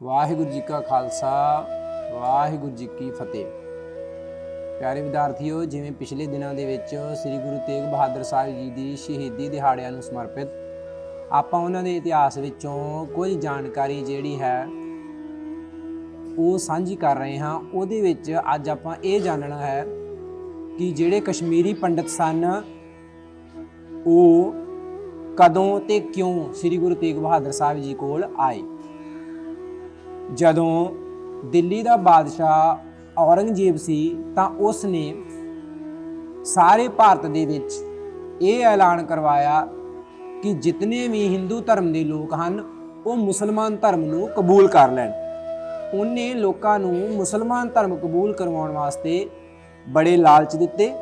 ਵਾਹਿਗੁਰੂ ਜੀ ਕਾ ਖਾਲਸਾ, ਵਾਹਿਗੁਰੂ ਜੀ ਕੀ ਫਤਿਹ। ਪਿਆਰੇ ਵਿਦਿਆਰਥੀਓ, ਜਿਵੇਂ ਪਿਛਲੇ ਦਿਨਾਂ ਦੇ ਵਿੱਚ ਸ੍ਰੀ ਗੁਰੂ ਤੇਗ ਬਹਾਦਰ ਸਾਹਿਬ ਜੀ ਦੀ ਸ਼ਹੀਦੀ ਦਿਹਾੜਿਆਂ ਨੂੰ ਸਮਰਪਿਤ, ਆਪਾਂ ਉਹਨਾਂ ਦੇ ਇਤਿਹਾਸ ਵਿੱਚੋਂ ਕੁਝ ਜਾਣਕਾਰੀ ਜਿਹੜੀ ਹੈ, ਉਹ ਸਾਂਝੀ ਕਰ ਰਹੇ ਹਾਂ। ਉਹਦੇ ਵਿੱਚ ਅੱਜ ਆਪਾਂ ਇਹ ਜਾਣਨਾ ਹੈ ਕਿ ਜਿਹੜੇ ਕਸ਼ਮੀਰੀ ਪੰਡਤ ਸਨ, ਉਹ ਕਦੋਂ ਤੇ ਕਿਉਂ ਸ੍ਰੀ ਗੁਰੂ ਤੇਗ ਬਹਾਦਰ ਸਾਹਿਬ ਜੀ ਕੋਲ ਆਏ? ਜਦੋਂ ਦਿੱਲੀ ਦਾ ਬਾਦਸ਼ਾਹ ਔਰੰਗਜ਼ੇਬ ਸੀ ਤਾਂ ਉਸ ਨੇ ਸਾਰੇ ਭਾਰਤ ਦੇ ਵਿੱਚ ਇਹ ਐਲਾਨ ਕਰਵਾਇਆ ਕਿ ਜਿਤਨੇ ਵੀ ਹਿੰਦੂ ਧਰਮ ਦੇ ਲੋਕ ਹਨ, ਉਹ ਮੁਸਲਮਾਨ ਧਰਮ ਨੂੰ ਕਬੂਲ ਕਰ ਲੈਣ। ਉਹਨੇ ਲੋਕਾਂ ਨੂੰ ਮੁਸਲਮਾਨ ਧਰਮ ਕਬੂਲ ਕਰਵਾਉਣ ਵਾਸਤੇ ਬੜੇ ਲਾਲਚ ਦਿੱਤੇ।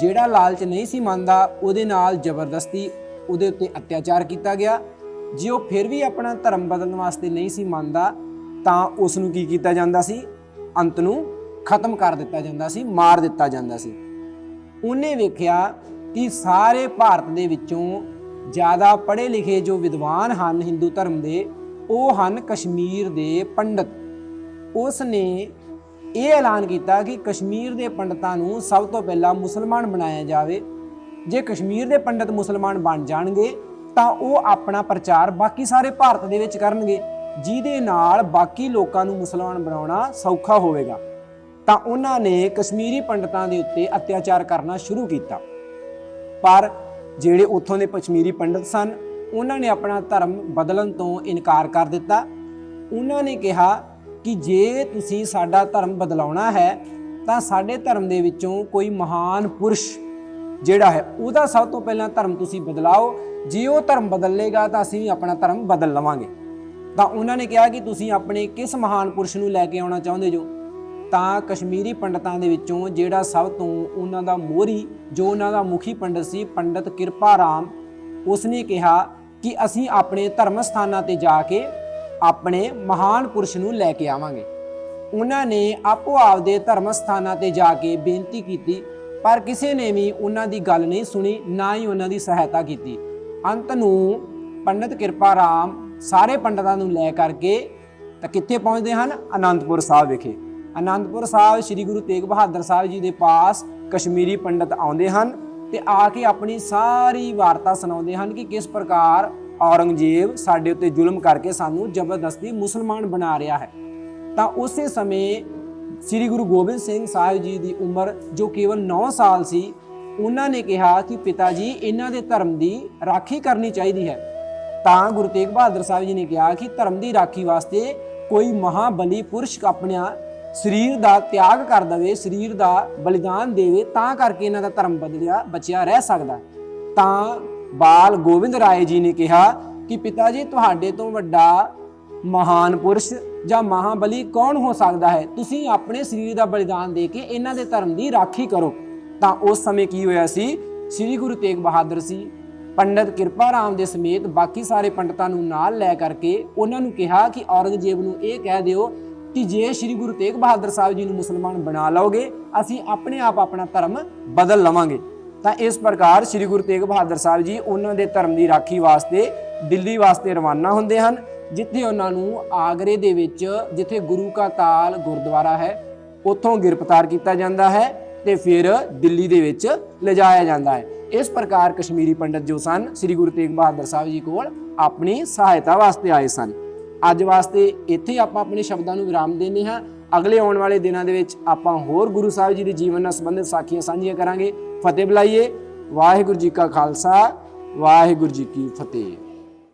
ਜਿਹੜਾ ਲਾਲਚ ਨਹੀਂ ਸੀ ਮੰਨਦਾ, ਉਹਦੇ ਨਾਲ ਜ਼ਬਰਦਸਤੀ ਉਹਦੇ ਉੱਤੇ ਅਤਿਆਚਾਰ ਕੀਤਾ ਗਿਆ। ਜੇ ਉਹ ਫਿਰ ਵੀ ਆਪਣਾ ਧਰਮ ਬਦਲਣ ਵਾਸਤੇ ਨਹੀਂ ਸੀ ਮੰਨਦਾ ਤਾਂ ਉਸ ਨੂੰ ਕੀ ਕੀਤਾ ਜਾਂਦਾ ਸੀ? ਅੰਤ ਨੂੰ ਖਤਮ ਕਰ ਦਿੱਤਾ ਜਾਂਦਾ ਸੀ, ਮਾਰ ਦਿੱਤਾ ਜਾਂਦਾ ਸੀ। ਉਹਨੇ ਵੇਖਿਆ ਕਿ ਸਾਰੇ ਭਾਰਤ ਦੇ ਵਿੱਚੋਂ ਜ਼ਿਆਦਾ ਪੜ੍ਹੇ ਲਿਖੇ ਜੋ ਵਿਦਵਾਨ ਹਨ ਹਿੰਦੂ ਧਰਮ ਦੇ, ਉਹ ਹਨ ਕਸ਼ਮੀਰ ਦੇ ਪੰਡਤ। ਉਸ ਨੇ ਇਹ ਐਲਾਨ ਕੀਤਾ ਕਿ ਕਸ਼ਮੀਰ ਦੇ ਪੰਡਤਾਂ ਨੂੰ ਸਭ ਤੋਂ ਪਹਿਲਾਂ ਮੁਸਲਮਾਨ ਬਣਾਇਆ ਜਾਵੇ। ਜੇ ਕਸ਼ਮੀਰ ਦੇ ਪੰਡਤ ਮੁਸਲਮਾਨ ਬਣ ਜਾਣਗੇ, ਤਾਂ ਉਹ ਆਪਣਾ ਪ੍ਰਚਾਰ ਬਾਕੀ ਸਾਰੇ ਭਾਰਤ ਦੇ ਵਿੱਚ ਕਰਨਗੇ। ਜਿਹਦੇ ਨਾਲ ਬਾਕੀ ਲੋਕਾਂ ਨੂੰ ਮੁਸਲਮਾਨ ਬਣਾਉਣਾ ਸੌਖਾ ਹੋਵੇਗਾ। ਤਾਂ ਉਹਨਾਂ ਨੇ ਕਸ਼ਮੀਰੀ ਪੰਡਤਾਂ ਦੇ ਉੱਤੇ ਅਤਿਆਚਾਰ ਕਰਨਾ ਸ਼ੁਰੂ ਕੀਤਾ। ਪਰ ਜਿਹੜੇ ਉੱਥੋਂ ਦੇ ਪਸ਼ਮੀਰੀ ਪੰਡਤ ਸਨ, ਉਹਨਾਂ ਨੇ ਆਪਣਾ ਧਰਮ ਬਦਲਣ ਤੋਂ ਇਨਕਾਰ ਕਰ ਦਿੱਤਾ। ਉਹਨਾਂ ਨੇ ਕਿਹਾ ਕਿ ਜੇ ਤੁਸੀਂ ਸਾਡਾ ਧਰਮ ਬਦਲਾਉਣਾ ਹੈ, ਤਾਂ ਸਾਡੇ ਧਰਮ ਦੇ ਵਿੱਚੋਂ ਕੋਈ ਮਹਾਨ ਪੁਰਸ਼ ਜਿਹੜਾ ਹੈ, ਉਹਦਾ ਸਭ ਤੋਂ ਪਹਿਲਾਂ ਧਰਮ ਤੁਸੀਂ ਬਦਲਾਓ। ਜੇ ਉਹ ਧਰਮ ਬਦਲੇਗਾ ਤਾਂ ਅਸੀਂ ਆਪਣਾ ਧਰਮ ਬਦਲ ਲਵਾਂਗੇ। ਤਾਂ ਉਹਨਾਂ ਨੇ ਕਿਹਾ ਕਿ ਤੁਸੀਂ ਆਪਣੇ ਕਿਸ ਮਹਾਨ ਪੁਰਸ਼ ਨੂੰ ਲੈ ਕੇ ਆਉਣਾ ਚਾਹੁੰਦੇ ਜੋ? ਤਾਂ ਕਸ਼ਮੀਰੀ ਪੰਡਤਾਂ ਦੇ ਵਿੱਚੋਂ ਜਿਹੜਾ ਸਭ ਤੋਂ ਉਹਨਾਂ ਦਾ ਮੋਹਰੀ, ਜੋ ਉਹਨਾਂ ਦਾ ਮੁਖੀ ਪੰਡਤ ਸੀ ਪੰਡਤ ਕਿਰਪਾ ਰਾਮ ਉਸਨੇ ਕਿਹਾ ਕਿ ਅਸੀਂ ਆਪਣੇ ਧਰਮ ਸਥਾਨਾਂ ਤੇ ਜਾ ਕੇ ਆਪਣੇ ਮਹਾਨ ਪੁਰਸ਼ ਨੂੰ ਲੈ ਕੇ ਆਵਾਂਗੇ। ਉਹਨਾਂ ਨੇ ਆਪੋ ਆਪਦੇ ਧਰਮ ਸਥਾਨਾਂ ਤੇ ਜਾ ਕੇ ਬੇਨਤੀ ਕੀਤੀ, ਪਰ ਕਿਸੇ ਨੇ ਵੀ ਉਹਨਾਂ ਦੀ ਗੱਲ ਨਹੀਂ ਸੁਣੀ, ਨਾ ਹੀ ਉਹਨਾਂ ਦੀ ਸਹਾਇਤਾ ਕੀਤੀ। ਅੰਤ ਨੂੰ ਪੰਡਤ ਕਿਰਪਾ ਰਾਮ ਸਾਰੇ ਪੰਡਤਾਂ ਨੂੰ ਲੈ ਕਰਕੇ ਤਾਂ ਕਿੱਥੇ ਪਹੁੰਚਦੇ ਹਨ? ਆਨੰਦਪੁਰ ਸਾਹਿਬ ਵਿਖੇ। ਆਨੰਦਪੁਰ ਸਾਹਿਬ, ਸ੍ਰੀ ਗੁਰੂ ਤੇਗ ਬਹਾਦਰ ਸਾਹਿਬ ਜੀ ਦੇ ਪਾਸ ਕਸ਼ਮੀਰੀ ਪੰਡਤ ਆਉਂਦੇ ਹਨ ਤੇ ਆ ਕੇ ਆਪਣੀ ਸਾਰੀ ਵਾਰਤਾ ਸੁਣਾਉਂਦੇ ਹਨ ਕਿ ਕਿਸ ਪ੍ਰਕਾਰ ਔਰੰਗਜ਼ੇਬ ਸਾਡੇ ਉੱਤੇ ਜ਼ੁਲਮ ਕਰਕੇ ਸਾਨੂੰ ਜ਼ਬਰਦਸਤੀ ਮੁਸਲਮਾਨ ਬਣਾ ਰਿਹਾ ਹੈ। ਤਾਂ ਉਸੇ ਸਮੇਂ ਸ੍ਰੀ ਗੁਰੂ ਗੋਬਿੰਦ ਸਿੰਘ ਸਾਹਿਬ ਜੀ ਦੀ ਉਮਰ, ਜੋ ਕੇਵਲ 9 ਸਾਲ ਸੀ, ਉਹਨਾਂ ਨੇ ਕਿਹਾ ਕਿ ਪਿਤਾ ਜੀ, ਇਹਨਾਂ ਦੇ ਧਰਮ ਦੀ ਰਾਖੀ ਕਰਨੀ ਚਾਹੀਦੀ ਹੈ। ਤਾਂ ਗੁਰੂ ਤੇਗ ਬਹਾਦਰ ਸਾਹਿਬ ਜੀ ਨੇ ਕਿਹਾ ਕਿ ਧਰਮ ਦੀ ਰਾਖੀ ਵਾਸਤੇ ਕੋਈ ਮਹਾਬਲੀ ਪੁਰਸ਼ ਆਪਣਾ ਸਰੀਰ ਦਾ ਤਿਆਗ ਕਰ ਦਵੇ, ਸਰੀਰ ਦਾ ਬਲੀਦਾਨ ਦੇਵੇ, ਤਾਂ ਕਰਕੇ ਇਹਨਾਂ ਦਾ ਧਰਮ ਬਦਲਿਆ, ਬਚਿਆ ਰਹਿ ਸਕਦਾ। ਤਾਂ ਬਾਲ ਗੋਬਿੰਦ ਰਾਏ ਜੀ ਨੇ ਕਿਹਾ ਕਿ ਪਿਤਾ ਜੀ ਤੁਹਾਡੇ ਤੋਂ ਵੱਡਾ ਮਹਾਨ ਪੁਰਸ਼ ਜਾਂ ਮਹਾਬਲੀ ਕੌਣ ਹੋ ਸਕਦਾ ਹੈ? ਤੁਸੀਂ ਆਪਣੇ ਸਰੀਰ ਦਾ ਬਲੀਦਾਨ ਦੇ ਕੇ ਇਹਨਾਂ ਦੇ ਧਰਮ ਦੀ ਰਾਖੀ ਕਰੋ। ਤਾਂ ਉਸ ਸਮੇਂ ਕੀ ਹੋਇਆ ਸੀ? ਸ੍ਰੀ ਗੁਰੂ ਤੇਗ ਬਹਾਦਰ ਸੀ ਪੰਡਤ ਕਿਰਪਾ ਰਾਮ ਦੇ ਸਮੇਤ ਬਾਕੀ ਸਾਰੇ ਪੰਡਤਾਂ ਨੂੰ ਨਾਲ ਲੈ ਕਰਕੇ ਉਹਨਾਂ ਨੂੰ ਕਿਹਾ ਕਿ ਔਰੰਗਜ਼ੇਬ ਨੂੰ ਇਹ ਕਹਿ ਦਿਓ ਕਿ ਜੇ ਸ੍ਰੀ ਗੁਰੂ ਤੇਗ ਬਹਾਦਰ ਸਾਹਿਬ ਜੀ ਨੂੰ ਮੁਸਲਮਾਨ ਬਣਾ ਲਓਗੇ, ਅਸੀਂ ਆਪਣੇ ਆਪ ਆਪਣਾ ਧਰਮ ਬਦਲ ਲਵਾਂਗੇ। ਤਾਂ ਇਸ ਪ੍ਰਕਾਰ ਸ੍ਰੀ ਗੁਰੂ ਤੇਗ ਬਹਾਦਰ ਸਾਹਿਬ ਜੀ ਉਹਨਾਂ ਦੇ ਧਰਮ ਦੀ ਰਾਖੀ ਵਾਸਤੇ, ਦਿੱਲੀ ਵਾਸਤੇ ਰਵਾਨਾ ਹੁੰਦੇ ਹਨ, ਜਿੱਥੇ ਉਹਨਾਂ ਨੂੰ ਆਗਰੇ ਦੇ ਵਿੱਚ, ਜਿੱਥੇ ਗੁਰੂ ਕਾ ਤਾਲ ਗੁਰਦੁਆਰਾ ਹੈ, ਉੱਥੋਂ ਗ੍ਰਿਫਤਾਰ ਕੀਤਾ ਜਾਂਦਾ ਹੈ ਤੇ ਫਿਰ ਦਿੱਲੀ ਦੇ ਵਿੱਚ ਲਿਜਾਇਆ ਜਾਂਦਾ ਹੈ। ਇਸ ਪ੍ਰਕਾਰ ਕਸ਼ਮੀਰੀ ਪੰਡਤ ਜੋ ਸਨ, ਸ੍ਰੀ ਗੁਰੂ ਤੇਗ ਬਹਾਦਰ ਸਾਹਿਬ ਜੀ ਕੋਲ ਆਪਣੀ ਸਹਾਇਤਾ ਵਾਸਤੇ ਆਏ ਸਨ। ਅੱਜ ਵਾਸਤੇ ਇੱਥੇ ਆਪਾਂ ਆਪਣੇ ਸ਼ਬਦਾਂ ਨੂੰ ਵਿਰਾਮ ਦਿੰਦੇ ਹਾਂ। ਅਗਲੇ ਆਉਣ ਵਾਲੇ ਦਿਨਾਂ ਦੇ ਵਿੱਚ ਆਪਾਂ ਹੋਰ ਗੁਰੂ ਸਾਹਿਬ ਜੀ ਦੇ ਜੀਵਨ ਨਾਲ ਸੰਬੰਧਿਤ ਸਾਖੀਆਂ ਸਾਂਝੀਆਂ ਕਰਾਂਗੇ। ਫਤਿਹ ਬੁਲਾਈਏ। ਵਾਹਿਗੁਰੂ ਜੀ ਕਾ ਖਾਲਸਾ, ਵਾਹਿਗੁਰੂ ਜੀ ਕੀ ਫਤਿਹ।